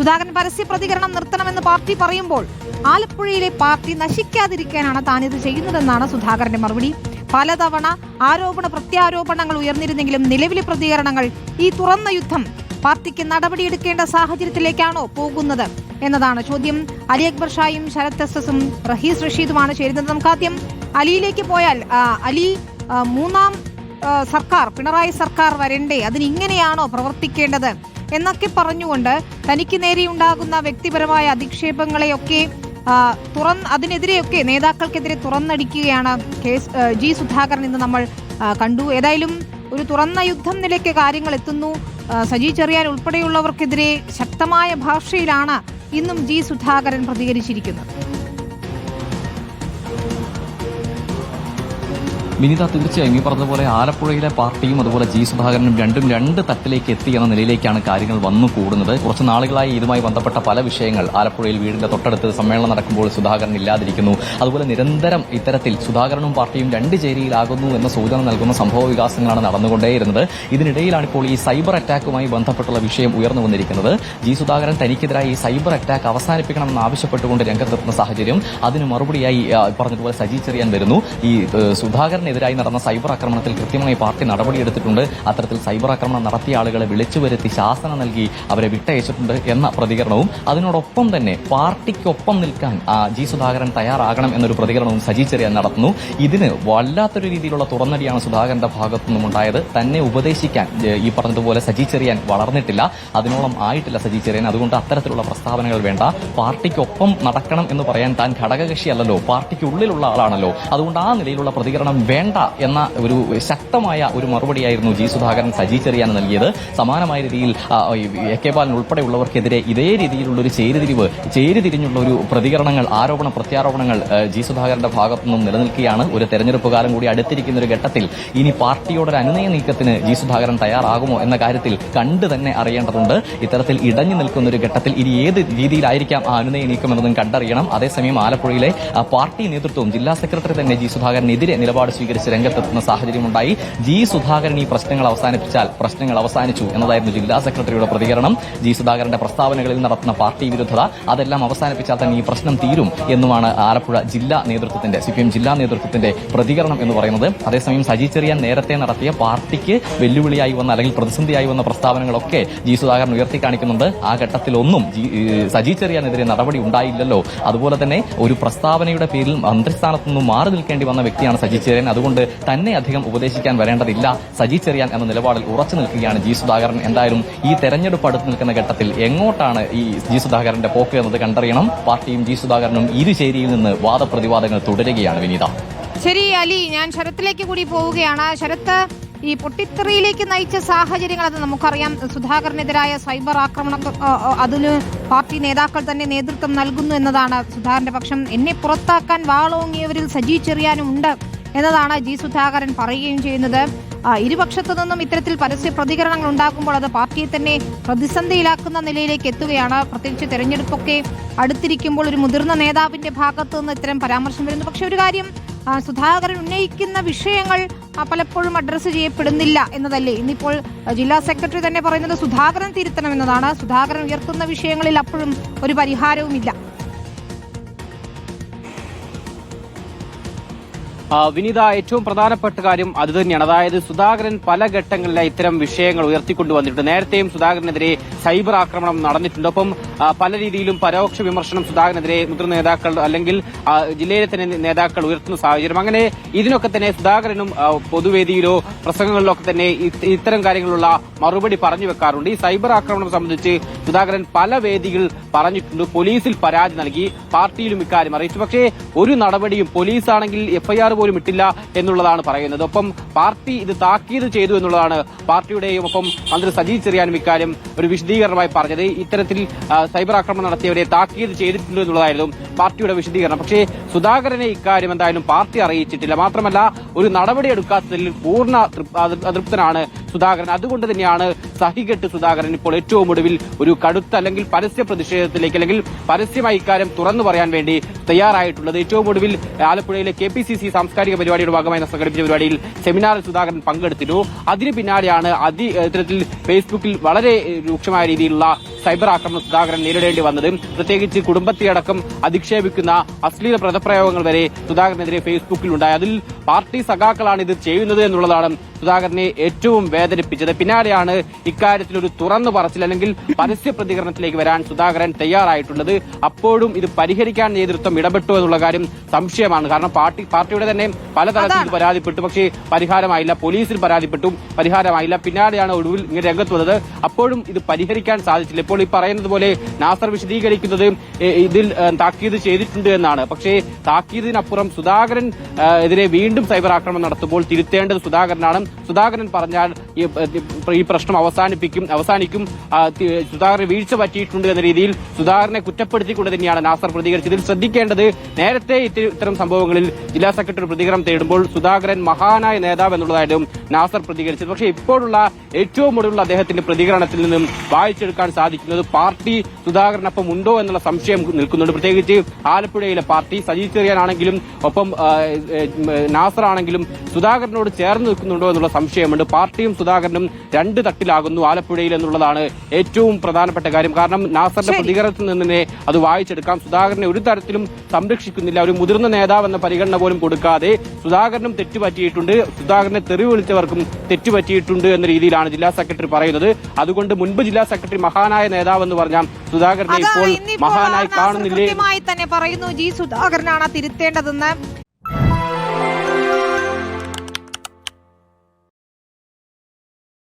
സുധാകരൻ പരസ്യ പ്രതികരണം നിർത്തണമെന്ന് പാർട്ടി പറയുമ്പോൾ ആലപ്പുഴയിലെ പാർട്ടി നശിക്കാതിരിക്കാനാണ് താനിത് ചെയ്യുന്നതെന്നാണ് സുധാകരന്റെ മറുപടി. പലതവണ ആരോപണ പ്രത്യാരോപണങ്ങൾ ഉയർന്നിരുന്നെങ്കിലും നിലവിലെ പ്രതികരണങ്ങൾ ഈ തുറന്ന യുദ്ധം പാർട്ടിക്ക് നടപടിയെടുക്കേണ്ട സാഹചര്യത്തിലേക്കാണോ പോകുന്നത് എന്നതാണ് ചോദ്യം. അലി അക്ബർ ഷായും ശരത് എസ് എസും റഹീസ് റഷീദുമാണ് ചേരുന്നത്. നമുക്ക് ആദ്യം അലിയിലേക്ക് പോയാൽ അലി മൂന്നാം സർക്കാർ പിണറായി സർക്കാർ വരണ്ടേ? അതിന് ഇങ്ങനെയാണോ പ്രവർത്തിക്കേണ്ടത്? എന്നൊക്കെ പറഞ്ഞുകൊണ്ട് തനിക്ക് നേരെയുണ്ടാകുന്ന വ്യക്തിപരമായ അധിക്ഷേപങ്ങളെയൊക്കെ തുറന്ന് അതിനെതിരെയൊക്കെ നേതാക്കൾക്കെതിരെ തുറന്നടിക്കുകയാണ് കേസ് ജി സുധാകരൻ ഇന്ന് നമ്മൾ കണ്ടു. ഏതായാലും ഒരു തുറന്ന യുദ്ധം നിലയ്ക്ക് കാര്യങ്ങൾ എത്തുന്നു. സജി ചെറിയാൻ ഉൾപ്പെടെയുള്ളവർക്കെതിരെ ശക്തമായ ഭാഷയിലാണ് ഇന്നും ജി സുധാകരൻ പ്രതികരിച്ചിരിക്കുന്നത്. വിനിത തീർച്ചയായും ഈ പറഞ്ഞതുപോലെ ആലപ്പുഴയിലെ പാർട്ടിയും അതുപോലെ ജി സുധാകരനും രണ്ടും രണ്ട് തട്ടിലേക്ക് എത്തി എന്ന നിലയിലേക്കാണ് കാര്യങ്ങൾ വന്നു കൂടുന്നത്. കുറച്ച് നാളുകളായി ഇതുമായി ബന്ധപ്പെട്ട പല വിഷയങ്ങൾ ആലപ്പുഴയിൽ വീടിന്റെ തൊട്ടടുത്ത് സമ്മേളനം നടക്കുമ്പോൾ സുധാകരൻ ഇല്ലാതിരിക്കുന്നു. അതുപോലെ നിരന്തരം ഇത്തരത്തിൽ സുധാകരനും പാർട്ടിയും രണ്ട് ചേരിയിലാകുന്നു എന്ന സൂചന നൽകുന്ന സംഭവ വികാസങ്ങളാണ് നടന്നുകൊണ്ടേയിരുന്നത്. ഇതിനിടയിലാണ് ഇപ്പോൾ ഈ സൈബർ അറ്റാക്കുമായി ബന്ധപ്പെട്ടുള്ള വിഷയം ഉയർന്നു വന്നിരിക്കുന്നത്. ജി സുധാകരൻ തനിക്കെതിരായി ഈ സൈബർ അറ്റാക്ക് അവസാനിപ്പിക്കണമെന്ന് ആവശ്യപ്പെട്ടുകൊണ്ട് രംഗത്തെത്തുന്ന സാഹചര്യം അതിന് മറുപടിയായി പറഞ്ഞതുപോലെ സജി ചെറിയാൻ വരുന്നു. ഈ ഏഹ്, സുധാകരനെതിരായി നടന്ന സൈബർ ആക്രമണത്തിൽ കൃത്യമായി പാർട്ടി നടപടിയെടുത്തിട്ടുണ്ട്. അത്തരത്തിൽ സൈബർ ആക്രമണം നടത്തിയ ആളുകളെ വിളിച്ചു വരുത്തി ശാസന നൽകി അവരെ വിട്ടയച്ചിട്ടുണ്ട് എന്ന പ്രതികരണവും അതിനോടൊപ്പം തന്നെ പാർട്ടിക്കൊപ്പം നിൽക്കാൻ ജി സുധാകരൻ തയ്യാറാകണം എന്നൊരു പ്രതികരണവും സജി ചെറിയാൻ നടത്തുന്നു. ഇതിന് വല്ലാത്തൊരു രീതിയിലുള്ള തുറന്നടിയാണ് സുധാകരന്റെ ഭാഗത്തു നിന്നും ഉണ്ടായത് തന്നെ ഉപദേശിക്കാൻ ഈ പറഞ്ഞതുപോലെ സജി ചെറിയാൻ വളർന്നിട്ടില്ല. അതിനോളം ആയിട്ടില്ല സജി ചെറിയാൻ. അതുകൊണ്ട് അത്തരത്തിലുള്ള പ്രസ്താവനകൾ വേണ്ട. പാർട്ടിക്കൊപ്പം നടക്കണം എന്ന് പറയാൻ താൻ ഘടകകക്ഷിയല്ലല്ലോ. പാർട്ടിക്കുള്ളിലുള്ള ആളാണല്ലോ. അതുകൊണ്ട് ആ നിലയിലുള്ള പ്രതികരണം വേണ്ട. എന്ന ഒരു ശക്തമായ ഒരു മറുപടിയായിരുന്നു ജി സുധാകരൻ സജി ചെറിയാൻ നൽകിയത്. സമാനമായ രീതിയിൽ എ കെ ബാലൻ ഉൾപ്പെടെയുള്ളവർക്കെതിരെ ഇതേ രീതിയിലുള്ള ഒരു ചേരുതിരിവ് ചേരുതിരിഞ്ഞുള്ള ഒരു പ്രതികരണങ്ങൾ ആരോപണ പ്രത്യാരോപണങ്ങൾ ജി സുധാകരന്റെ ഭാഗത്തു നിന്നും നിലനിൽക്കുകയാണ്. ഒരു തെരഞ്ഞെടുപ്പ് കാലം കൂടി അടുത്തിരിക്കുന്ന ഒരു ഘട്ടത്തിൽ ഇനി പാർട്ടിയോടൊരു അനുനയ നീക്കത്തിന് ജി സുധാകരൻ തയ്യാറാകുമോ എന്ന കാര്യത്തിൽ കണ്ടു തന്നെ അറിയേണ്ടതുണ്ട്. ഇത്തരത്തിൽ ഇടഞ്ഞു നിൽക്കുന്ന ഒരു ഘട്ടത്തിൽ ഇനി ഏത് രീതിയിലായിരിക്കാം ആ അനുനയ നീക്കം എന്നതും കണ്ടറിയണം. അതേസമയം ആലപ്പുഴയിലെ പാർട്ടി നേതൃത്വവും ജില്ലാ സെക്രട്ടറി തന്നെ ജി സുധാകരനെതിരെ നിലപാട് സ്വീകരിച്ച് രംഗത്തെത്തുന്ന സാഹചര്യമുണ്ടായി. ജി സുധാകരൻ ഈ പ്രശ്നങ്ങൾ അവസാനിപ്പിച്ചാൽ പ്രശ്നങ്ങൾ അവസാനിച്ചു എന്നതായിരുന്നു ജില്ലാ സെക്രട്ടറിയുടെ പ്രതികരണം. ജി സുധാകരന്റെ പ്രസ്താവനകളിൽ നടത്തുന്ന പാർട്ടി വിരുദ്ധത അതെല്ലാം അവസാനിപ്പിച്ചാൽ തന്നെ ഈ പ്രശ്നം തീരും എന്നുമാണ് ആലപ്പുഴ ജില്ലാ നേതൃത്വത്തിന്റെ സി ജില്ലാ നേതൃത്വത്തിന്റെ പ്രതികരണം എന്ന് പറയുന്നത്. അതേസമയം സജി ചെറിയാൻ നേരത്തെ നടത്തിയ പാർട്ടിക്ക് വെല്ലുവിളിയായി വന്ന അല്ലെങ്കിൽ പ്രതിസന്ധിയായി വന്ന പ്രസ്താവനകളൊക്കെ ജി സുധാകരൻ ഉയർത്തി കാണിക്കുന്നുണ്ട്. ആ ഘട്ടത്തിലൊന്നും സജി ചെറിയാനെതിരെ നടപടി ഉണ്ടായില്ലല്ലോ. അതുപോലെ തന്നെ ഒരു പ്രസ്താവനയുടെ പേരിൽ മന്ത്രിസ്ഥാനത്തു നിന്നും മാറി നിൽക്കേണ്ടി വന്ന വ്യക്തിയാണ് സജി ചെറിയാൻ. അതുകൊണ്ട് തന്നെ അധികം ഉപദേശിക്കാൻ വരേണ്ടതില്ല. സജി ചെറിയാൻ എന്ന നിലപാടിൽ ഉറച്ചു നിൽക്കുകയാണ് ജി സുധാകരൻ. എന്തായാലും ഈ തെരഞ്ഞെടുപ്പ് അടുത്ത് നിൽക്കുന്ന ഘട്ടത്തിൽ എങ്ങോട്ടാണ് ഈ ജി സുധാകരന്റെ പോക്ക് എന്നത് കണ്ടറിയണം. പാർട്ടിയും ജി സുധാകരനും ഇരുചേരിയിൽ നിന്ന് വാദപ്രതിവാദങ്ങൾ തുടരുകയാണ് വിനീത. ശരി അലി ഞാൻ ശരത്തിലേക്ക് കൂടി പോവുകയാണ്. ശരത്ത് ഈ പൊട്ടിത്തെറിയിലേക്ക് നയിച്ച സാഹചര്യങ്ങൾ അത് നമുക്കറിയാം. സുധാകരനെതിരായ സൈബർ ആക്രമണം അതിന് പാർട്ടി നേതാക്കൾ തന്നെ നേതൃത്വം നൽകുന്നു എന്നതാണ് സുധാകരന്റെ പക്ഷം. എന്നെ പുറത്താക്കാൻ വാളോങ്ങിയവരിൽ സജി ചെറിയാനും ഉണ്ട്. എന്നതാണ് ജി സുധാകരൻ പറയുകയും ചെയ്യുന്നത്. ഇരുപക്ഷത്തു നിന്നും ഇത്തരത്തിൽ പരസ്യ പ്രതികരണങ്ങൾ ഉണ്ടാകുമ്പോൾ അത് പാർട്ടിയെ തന്നെ പ്രതിസന്ധിയിലാക്കുന്ന നിലയിലേക്ക് എത്തുകയാണ്. പ്രത്യേകിച്ച് തെരഞ്ഞെടുപ്പൊക്കെ അടുത്തിരിക്കുമ്പോൾ ഒരു മുതിർന്ന നേതാവിന്റെ ഭാഗത്തു നിന്ന് ഇത്തരം പരാമർശം വരുന്നു. പക്ഷെ ഒരു കാര്യം സുധാകരൻ ഉന്നയിക്കുന്ന വിഷയങ്ങൾ പലപ്പോഴും അഡ്രസ്സ് ചെയ്യപ്പെടുന്നില്ല എന്നതല്ലേ? ഇന്നിപ്പോൾ ജില്ലാ സെക്രട്ടറി തന്നെ പറയുന്നത് സുധാകരൻ തിരുത്തണം എന്നതാണ്. സുധാകരൻ ഉയർത്തുന്ന വിഷയങ്ങളിൽ അപ്പോഴും ഒരു പരിഹാരവുമില്ല. വിനീത ഏറ്റവും പ്രധാനപ്പെട്ട കാര്യം അത് തന്നെയാണ്. അതായത് സുധാകരൻ പല ഘട്ടങ്ങളിലായി ഇത്തരം വിഷയങ്ങൾ ഉയർത്തിക്കൊണ്ടുവന്നിട്ടുണ്ട്. നേരത്തെയും സുധാകരനെതിരെ സൈബർ ആക്രമണം നടന്നിട്ടുണ്ട്. ഒപ്പം പല രീതിയിലും പരോക്ഷ വിമർശനം സുധാകരനെതിരെ മുതിർന്ന നേതാക്കൾ അല്ലെങ്കിൽ ജില്ലയിലെ തന്നെ നേതാക്കൾ ഉയർത്തുന്ന സാഹചര്യം. അങ്ങനെ ഇതിനൊക്കെ തന്നെ സുധാകരനും പൊതുവേദിയിലോ പ്രസംഗങ്ങളിലോ ഒക്കെ തന്നെ ഇത്തരം കാര്യങ്ങളുള്ള മറുപടി പറഞ്ഞു വെക്കാറുണ്ട്. ഈ സൈബർ ആക്രമണം സംബന്ധിച്ച് സുധാകരൻ പല വേദികൾ പറഞ്ഞിട്ടുണ്ട്. പോലീസിൽ പരാതി നൽകി പാർട്ടിയിലും ഇക്കാര്യം അറിയിച്ചു. പക്ഷേ ഒരു നടപടിയും പോലീസാണെങ്കിൽ എഫ്ഐആർ പോലും ഇട്ടില്ല എന്നുള്ളതാണ് പറയുന്നത്. ഒപ്പം പാർട്ടി ഇത് താക്കീത് ചെയ്തു എന്നുള്ളതാണ് പാർട്ടിയുടെയും ഒപ്പം മന്ത്രി സജീവ് ചെറിയാനും ഇക്കാര്യം ഒരു വിശദീകരണമായി പറഞ്ഞത്. ഇത്തരത്തിൽ സൈബർ ആക്രമണം നടത്തിയവരെ താക്കീത് ചെയ്തിട്ടുണ്ട് എന്നുള്ളതായിരുന്നു പാർട്ടിയുടെ വിശദീകരണം. പക്ഷേ സുധാകരനെ ഇക്കാര്യം എന്തായാലും പാർട്ടി അറിയിച്ചിട്ടില്ല. മാത്രമല്ല ഒരു നടപടി എടുക്കാത്തതിൽ പൂർണ അതൃപ്തനാണ് സുധാകരൻ. അതുകൊണ്ട് തന്നെയാണ് സഹികെട്ട് സുധാകരൻ ഇപ്പോൾ ഏറ്റവും ഒടുവിൽ ഒരു കടുത്ത അല്ലെങ്കിൽ പരസ്യ പ്രതിഷേധത്തിലേക്ക് അല്ലെങ്കിൽ പരസ്യമായി ഇക്കാര്യം തുറന്നു പറയാൻ വേണ്ടി തയ്യാറായിട്ടുള്ളത്. ഏറ്റവും ഒടുവിൽ ആലപ്പുഴയിലെ കെ പി സി സി സാംസ്കാരിക പരിപാടിയുടെ ഭാഗമായി സംഘടിപ്പിച്ച പരിപാടിയിൽ സെമിനാറിൽ സുധാകരൻ പങ്കെടുത്തിരുന്നു. അതിന് പിന്നാലെയാണ് അതി ഇത്തരത്തിൽ ഫേസ്ബുക്കിൽ വളരെ രൂക്ഷമായ രീതിയിലുള്ള സൈബർ ആക്രമണം സുധാകരൻ നേരിടേണ്ടി വന്നത്. പ്രത്യേകിച്ച് കുടുംബത്തെയടക്കം അധിക്ഷേപിക്കുന്ന അശ്ലീല പ്രതപ്രയോഗങ്ങൾ വരെ സുധാകരനെതിരെ ഫേസ്ബുക്കിൽ ഉണ്ടായി. അതിൽ പാർട്ടി സഖാക്കളാണ് ഇത് ചെയ്യുന്നത് എന്നുള്ളതാണ് സുധാകരനെ ഏറ്റവും വേദനിപ്പിച്ചത്. പിന്നാലെയാണ് ഇക്കാര്യത്തിൽ ഒരു തുറന്നു പറച്ചിൽ അല്ലെങ്കിൽ പരസ്യ പ്രതികരണത്തിലേക്ക് വരാൻ സുധാകരൻ തയ്യാറായിട്ടുള്ളത്. അപ്പോഴും ഇത് പരിഹരിക്കാൻ നേതൃത്വം ഇടപെട്ടു എന്നുള്ള കാര്യം സംശയമാണ്. കാരണം പാർട്ടി പാർട്ടിയുടെ തന്നെ പലതരത്തിൽ പരാതിപ്പെട്ടു. പക്ഷേ പരിഹാരമായില്ല. പോലീസിൽ പരാതിപ്പെട്ടു. പരിഹാരമായില്ല. പിന്നാലെയാണ് ഒടുവിൽ ഇങ്ങനെ രംഗത്ത് വന്നത്. അപ്പോഴും ഇത് പരിഹരിക്കാൻ സാധിച്ചില്ല. ഇപ്പോൾ ഈ പറയുന്നത് പോലെ നാസർ വിശദീകരിക്കുന്നത് ഇതിൽ താക്കീത് ചെയ്തിട്ടുണ്ട് എന്നാണ്. പക്ഷേ താക്കീതിനപ്പുറം സുധാകരൻ എതിരെ വീണ്ടും സൈബർ ആക്രമണം നടത്തുമ്പോൾ തിരുത്തേണ്ടത് സുധാകരനാണ്. സുധാകരൻ പറഞ്ഞാൽ ഈ, പ്രശ്നം അവസാനിപ്പിക്കും അവസാനിക്കും. സുധാകരൻ വീഴ്ച പറ്റിയിട്ടുണ്ട് എന്ന രീതിയിൽ സുധാകരനെ കുറ്റപ്പെടുത്തിക്കൊണ്ട് തന്നെയാണ് നാസർ പ്രതികരിച്ചത്. ഇതിൽ ശ്രദ്ധിക്കേണ്ടത് നേരത്തെ ഇത്തരം സംഭവങ്ങളിൽ ജില്ലാ സെക്രട്ടറി പ്രതികരണം തേടുമ്പോൾ സുധാകരൻ മഹാനായ നേതാവ് എന്നുള്ളതായിട്ടും നാസർ പ്രതികരിച്ചത്. പക്ഷേ ഇപ്പോഴുള്ള ഏറ്റവും ഒടുവിലുള്ള അദ്ദേഹത്തിന്റെ പ്രതികരണത്തിൽ നിന്നും വായിച്ചെടുക്കാൻ സാധിക്കുന്നത് പാർട്ടി സുധാകരനൊപ്പം ഉണ്ടോ എന്നുള്ള സംശയം നിൽക്കുന്നുണ്ട്. പ്രത്യേകിച്ച് ആലപ്പുഴയിലെ പാർട്ടി സജി ചെറിയാനാണെങ്കിലും ഒപ്പം നാസർ ആണെങ്കിലും സുധാകരനോട് ചേർന്ന് നിൽക്കുന്നുണ്ടോ എന്നുള്ള സംശയമുണ്ട്. പാർട്ടിയും സുധാകരനും രണ്ട് തട്ടിലാകുന്നു ആലപ്പുഴയിൽ എന്നുള്ളതാണ് ഏറ്റവും പ്രധാനപ്പെട്ട കാര്യം. കാരണം നാസറിന്റെ. പ്രതികരണത്തിൽ നിന്ന് തന്നെ അത് വായിച്ചെടുക്കാം. സുധാകരനെ ഒരു തരത്തിലും സംരക്ഷിക്കുന്നില്ല. ഒരു മുതിർന്ന നേതാവ് എന്ന പരിഗണന പോലും കൊടുക്കാതെ സുധാകരനും തെറ്റുപറ്റിയിട്ടുണ്ട്. സുധാകരനെ തെറി വിളിച്ചവർക്കും തെറ്റുപറ്റിയിട്ടുണ്ട് എന്ന രീതിയിലാണ് ജില്ലാ സെക്രട്ടറി പറയുന്നത്. അതുകൊണ്ട് മുൻപ് ജില്ലാ സെക്രട്ടറി മഹാനായ നേതാവ് പറഞ്ഞ പറഞ്ഞാൽ സുധാകരനെ ഇപ്പോൾ മഹാനായി കാണുന്നില്ലേ? തന്നെ പറയുന്നു ജി സുധാകരനാണ് തിരുത്തേണ്ടതെന്ന്.